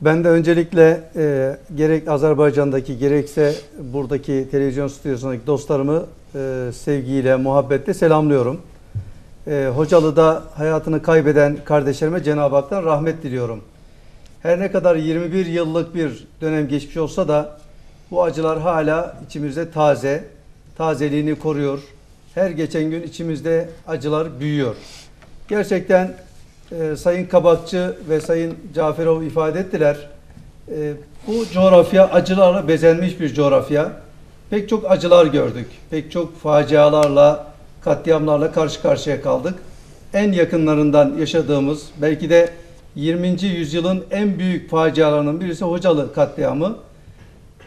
Ben de öncelikle e, gerek Azerbaycan'daki gerekse buradaki televizyon stüdyosundaki dostlarımı e, sevgiyle, muhabbetle selamlıyorum. E, Hocalı'da hayatını kaybeden kardeşlerime Cenab-ı Hak'tan rahmet diliyorum. Her ne kadar 21 yıllık bir dönem geçmiş olsa da bu acılar hala içimizde taze, tazeliğini koruyor. Her geçen gün içimizde acılar büyüyor. Gerçekten e, Sayın Kabakçı ve Sayın Caferov ifade ettiler. E, bu coğrafya acılarla bezenmiş bir coğrafya. Pek çok acılar gördük. Pek çok facialarla, katliamlarla karşı karşıya kaldık. En yakınlarından yaşadığımız belki de 20. yüzyılın en büyük facialarının birisi Hocalı katliamı.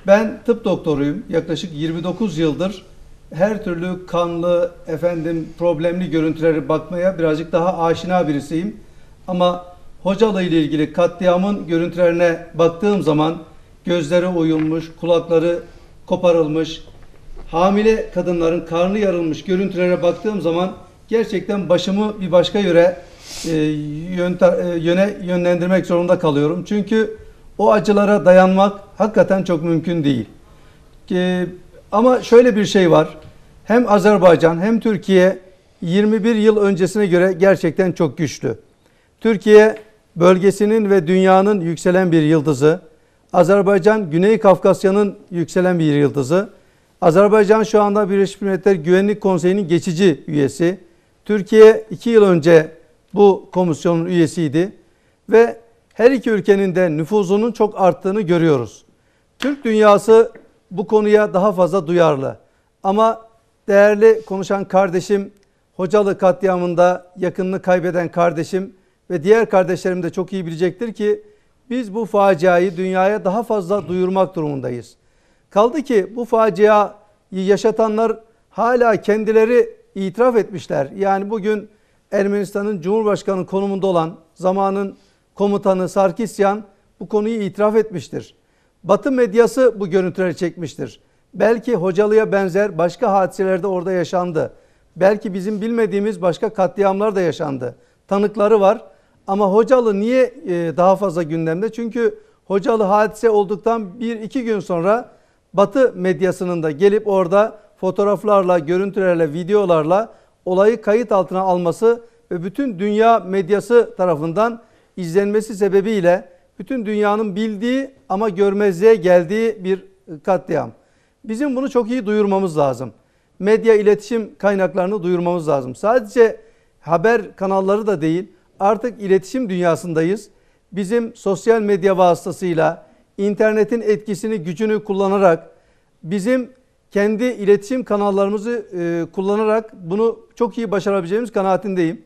Ben tıp doktoruyum. Yaklaşık 29 yıldır her türlü kanlı, efendim problemli görüntüleri bakmaya birazcık daha aşina birisiyim. Ama Hocalı ile ilgili katliamın görüntülerine baktığım zaman gözleri oyulmuş, kulakları koparılmış, hamile kadınların karnı yarılmış görüntülere baktığım zaman gerçekten başımı bir başka yöre e, e, yöne yönlendirmek zorunda kalıyorum. Çünkü o acılara dayanmak hakikaten çok mümkün değil. E, ama şöyle bir şey var. Hem Azerbaycan hem Türkiye 21 yıl öncesine göre gerçekten çok güçlü. Türkiye bölgesinin ve dünyanın yükselen bir yıldızı. Azerbaycan Güney Kafkasya'nın yükselen bir yıldızı. Azerbaycan şu anda Birleşmiş Milletler Güvenlik Konseyi'nin geçici üyesi. Türkiye iki yıl önce bu komisyonun üyesiydi ve her iki ülkenin de nüfuzunun çok arttığını görüyoruz. Türk dünyası bu konuya daha fazla duyarlı. Ama değerli konuşan kardeşim, Hocalı katliamında yakınını kaybeden kardeşim ve diğer kardeşlerim de çok iyi bilecektir ki biz bu faciayı dünyaya daha fazla duyurmak durumundayız. Kaldı ki bu faciayı yaşatanlar hala kendileri itiraf etmişler. Yani bugün Ermenistan'ın Cumhurbaşkanı konumunda olan zamanın komutanı Sarkisyan bu konuyu itiraf etmiştir. Batı medyası bu görüntüleri çekmiştir. Belki Hocalı'ya benzer başka hadiseler de orada yaşandı. Belki bizim bilmediğimiz başka katliamlar da yaşandı. Tanıkları var. Ama Hocalı niye e, daha fazla gündemde? Çünkü Hocalı hadise olduktan bir iki gün sonra Batı medyasının da gelip orada fotoğraflarla, görüntülerle, videolarla olayı kayıt altına alması ve bütün dünya medyası tarafından izlenmesi sebebiyle bütün dünyanın bildiği ama görmezliğe geldiği bir katliam. Bizim bunu çok iyi duyurmamız lazım. Medya iletişim kaynaklarını duyurmamız lazım. Sadece haber kanalları da değil, artık iletişim dünyasındayız. Bizim sosyal medya vasıtasıyla internetin etkisini, gücünü kullanarak bizim kendi iletişim kanallarımızı e, kullanarak bunu çok iyi başarabileceğimiz kanaatindeyim.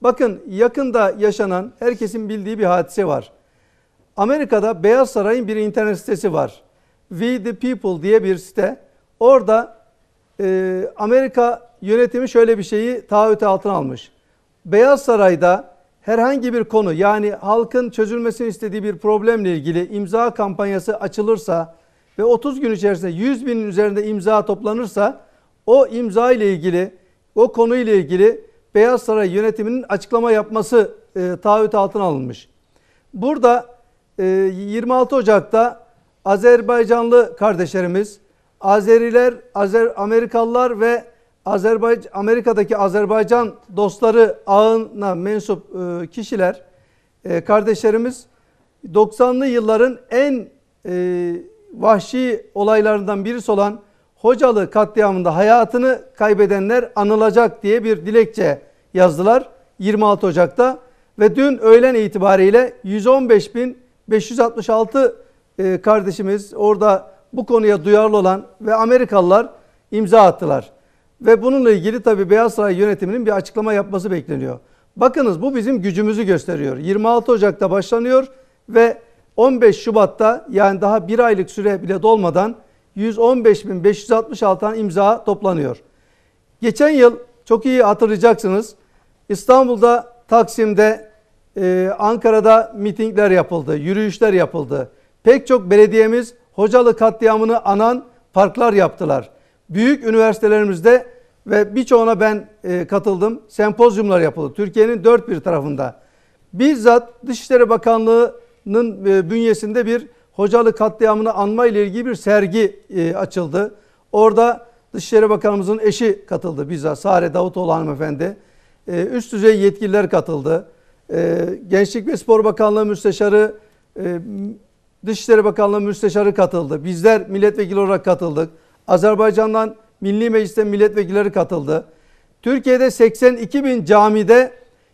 Bakın yakında yaşanan herkesin bildiği bir hadise var. Amerika'da Beyaz Saray'ın bir internet sitesi var. We the People diye bir site. Orada e, Amerika yönetimi şöyle bir şeyi taahhüt altına almış. Beyaz Saray'da herhangi bir konu yani halkın çözülmesini istediği bir problemle ilgili imza kampanyası açılırsa ve 30 gün içerisinde 100 binin üzerinde imza toplanırsa o imza ile ilgili o konuyla ilgili Beyaz Saray yönetiminin açıklama yapması e, taahhüt altına alınmış. Burada e, 26 Ocak'ta Azerbaycanlı kardeşlerimiz, Azeriler, Azer, Amerikalılar ve Azerbaycan Amerika'daki Azerbaycan dostları ağına mensup e, kişiler, e, kardeşlerimiz 90'lı yılların en e, vahşi olaylarından birisi olan Hocalı katliamında hayatını kaybedenler anılacak diye bir dilekçe yazdılar 26 Ocak'ta ve dün öğlen itibariyle 115.566 e, kardeşimiz orada bu konuya duyarlı olan ve Amerikalılar imza attılar. Ve bununla ilgili tabi Beyaz Saray yönetiminin bir açıklama yapması bekleniyor. Bakınız bu bizim gücümüzü gösteriyor. 26 Ocak'ta başlanıyor ve 15 Şubat'ta yani daha bir aylık süre bile dolmadan 115.566 tane imza toplanıyor. Geçen yıl çok iyi hatırlayacaksınız. İstanbul'da, Taksim'de, e, Ankara'da mitingler yapıldı, yürüyüşler yapıldı. Pek çok belediyemiz Hocalı katliamını anan parklar yaptılar. Büyük üniversitelerimizde ve birçoğuna ben e, katıldım. Sempozyumlar yapıldı. Türkiye'nin dört bir tarafında. Bizzat Dışişleri Bakanlığı Bakanlığı'nın e, bünyesinde bir Hocalı katliamını anma ile ilgili bir sergi e, açıldı. Orada Dışişleri Bakanımızın eşi katıldı bizzat Sare Davutoğlu hanımefendi. E, üst düzey yetkililer katıldı. E, Gençlik ve Spor Bakanlığı Müsteşarı, e, Dışişleri Bakanlığı Müsteşarı katıldı. Bizler milletvekili olarak katıldık. Azerbaycan'dan Milli Meclis'ten milletvekilleri katıldı. Türkiye'de 82 bin camide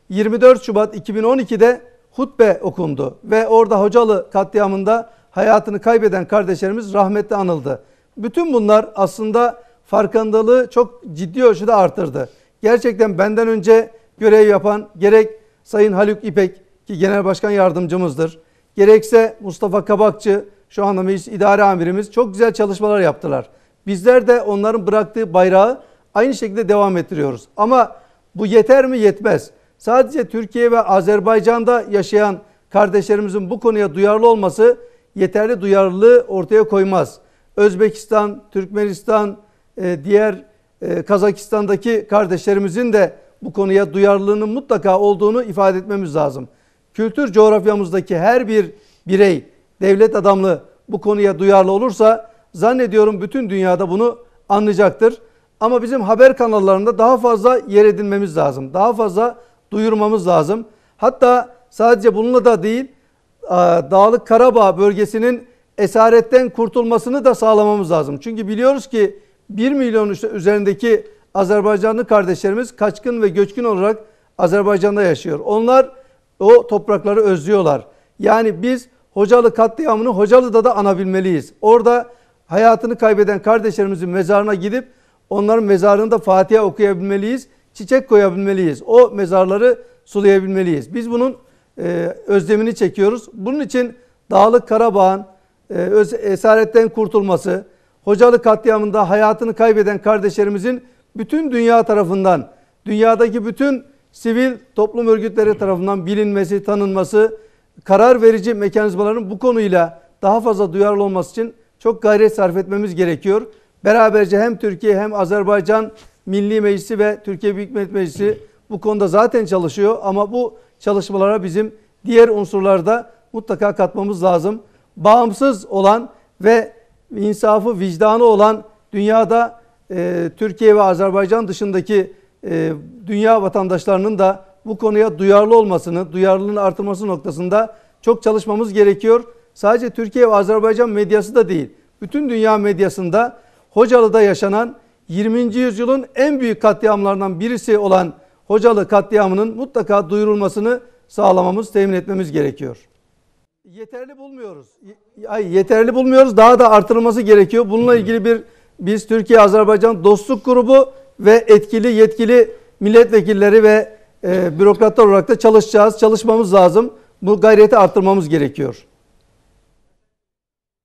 24 Şubat 2012'de hutbe okundu ve orada Hocalı katliamında hayatını kaybeden kardeşlerimiz rahmetle anıldı. Bütün bunlar aslında farkındalığı çok ciddi ölçüde artırdı. Gerçekten benden önce görev yapan gerek Sayın Haluk İpek ki Genel Başkan Yardımcımızdır. Gerekse Mustafa Kabakçı şu anda meclis idare amirimiz çok güzel çalışmalar yaptılar. Bizler de onların bıraktığı bayrağı aynı şekilde devam ettiriyoruz. Ama bu yeter mi? Yetmez. Sadece Türkiye ve Azerbaycan'da yaşayan kardeşlerimizin bu konuya duyarlı olması yeterli duyarlılığı ortaya koymaz. Özbekistan, Türkmenistan, e, diğer e, Kazakistan'daki kardeşlerimizin de bu konuya duyarlılığının mutlaka olduğunu ifade etmemiz lazım. Kültür coğrafyamızdaki her bir birey, devlet adamlı bu konuya duyarlı olursa zannediyorum bütün dünyada bunu anlayacaktır. Ama bizim haber kanallarında daha fazla yer edinmemiz lazım. Daha fazla duyurmamız lazım. Hatta sadece bununla da değil, Dağlık Karabağ bölgesinin esaretten kurtulmasını da sağlamamız lazım. Çünkü biliyoruz ki 1 milyon üzerindeki Azerbaycanlı kardeşlerimiz kaçkın ve göçkün olarak Azerbaycan'da yaşıyor. Onlar o toprakları özlüyorlar. Yani biz Hocalı katliamını Hocalı'da da anabilmeliyiz. Orada hayatını kaybeden kardeşlerimizin mezarına gidip onların mezarında Fatiha okuyabilmeliyiz. Çiçek koyabilmeliyiz. O mezarları sulayabilmeliyiz. Biz bunun e, özlemini çekiyoruz. Bunun için Dağlık Karabağ'ın e, esaretten kurtulması, Hocalı katliamında hayatını kaybeden kardeşlerimizin bütün dünya tarafından, dünyadaki bütün sivil toplum örgütleri tarafından bilinmesi, tanınması, karar verici mekanizmaların bu konuyla daha fazla duyarlı olması için çok gayret sarf etmemiz gerekiyor. Beraberce hem Türkiye hem Azerbaycan Milli Meclisi ve Türkiye Büyük Millet Meclisi bu konuda zaten çalışıyor ama bu çalışmalara bizim diğer unsurlarda mutlaka katmamız lazım. Bağımsız olan ve insafı, vicdanı olan dünyada e, Türkiye ve Azerbaycan dışındaki e, dünya vatandaşlarının da bu konuya duyarlı olmasını, duyarlılığını artırması noktasında çok çalışmamız gerekiyor. Sadece Türkiye ve Azerbaycan medyası da değil, bütün dünya medyasında Hocalı'da yaşanan 20. yüzyılın en büyük katliamlarından birisi olan Hocalı katliamının mutlaka duyurulmasını sağlamamız, temin etmemiz gerekiyor. Yeterli bulmuyoruz. Ay yeterli bulmuyoruz. Daha da artırılması gerekiyor. Bununla ilgili bir biz Türkiye Azerbaycan dostluk grubu ve etkili yetkili milletvekilleri ve e, bürokratlar olarak da çalışacağız. Çalışmamız lazım. Bu gayreti arttırmamız gerekiyor.